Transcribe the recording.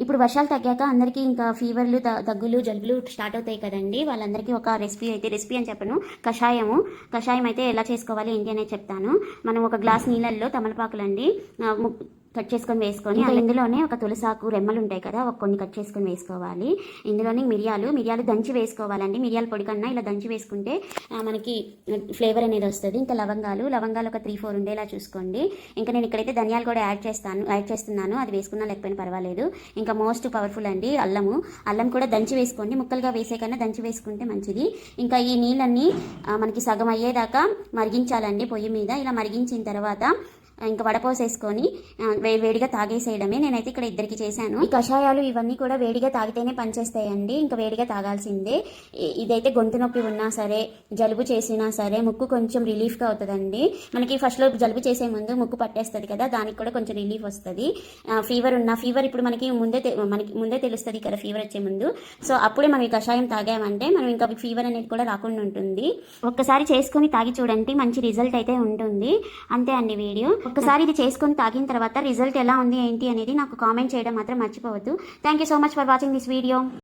ఇప్పుడు వర్షాలు తగ్గాక అందరికీ ఇంకా ఫీవర్లు దగ్గులు జలుబులు స్టార్ట్ అవుతాయి కదండి. వాళ్ళందరికీ ఒక రెసిపీ అయితే రెసిపీ అని చెప్పను. కషాయము. కషాయం అయితే ఎలా చేసుకోవాలి ఏంటి అనేది చెప్తాను. మనం ఒక గ్లాస్ నీళ్ళల్లో తమలపాకులండి ము- కట్ చేసుకొని వేసుకొని ఇందులోనే ఒక తులసాకు రెమ్మలు ఉంటాయి కదా ఒక కొన్ని కట్ చేసుకొని వేసుకోవాలి. ఇందులోనే మిరియాలు మిరియాలు దంచి వేసుకోవాలండి. మిరియాల పొడి కన్నా ఇలా దంచి వేసుకుంటే మనకి ఫ్లేవర్ అనేది వస్తుంది. ఇంకా లవంగాలు లవంగాలు ఒక త్రీ ఫోర్ ఉండేలా చూసుకోండి. ఇంకా నేను ఇక్కడైతే ధనియాలు కూడా యాడ్ చేస్తాను యాడ్ చేస్తున్నాను. అది వేసుకున్నా లేకపోయినా పర్వాలేదు. ఇంకా మోస్ట్ పవర్ఫుల్ అండి అల్లము. అల్లం కూడా దంచి వేసుకోండి. ముక్కలుగా వేసే కన్నా దంచి వేసుకుంటే మంచిది. ఇంకా ఈ నీళ్ళన్నీ మనకి సగం అయ్యేదాకా మరిగించాలండి పొయ్యి మీద. ఇలా మరిగించిన తర్వాత ఇంకా వడపోసేసుకొని వేడిగా తాగేసేయడమే నేనైతే ఇక్కడ ఇద్దరికి చేశాను. ఈ కషాయాలు ఇవన్నీ కూడా వేడిగా తాగితేనే పనిచేస్తాయండి. ఇంకా వేడిగా తాగాల్సిందే. ఇదైతే గొంతు నొప్పి ఉన్నా సరే జలుబు చేసినా సరే ముక్కు కొంచెం రిలీఫ్గా అవుతుందండి. మనకి ఫస్ట్లో జలుబు చేసే ముందు ముక్కు పట్టేస్తుంది కదా దానికి కూడా కొంచెం రిలీఫ్ వస్తుంది. ఫీవర్ ఉన్న ఫీవర్ ఇప్పుడు మనకి ముందే మనకి ముందే తెలుస్తుంది కదా ఫీవర్ వచ్చే ముందు. సో అప్పుడే మనం ఈ కషాయం తాగామంటే మనం ఇంకా ఫీవర్ అనేది కూడా రాకుండా ఉంటుంది. ఒక్కసారి చేసుకొని తాగి చూడండి మంచి రిజల్ట్ అయితే ఉంటుంది. అంతే అండి వీడియో. ఒక్కసారి ఇది చేసుకుని తాగిన తర్వాత రిజల్ట్ ఎలా ఉంది ఏంటి అనేది నాకు కామెంట్ చేయడం మాత్రం మర్చిపోవద్దు. Thank you so much for watching this video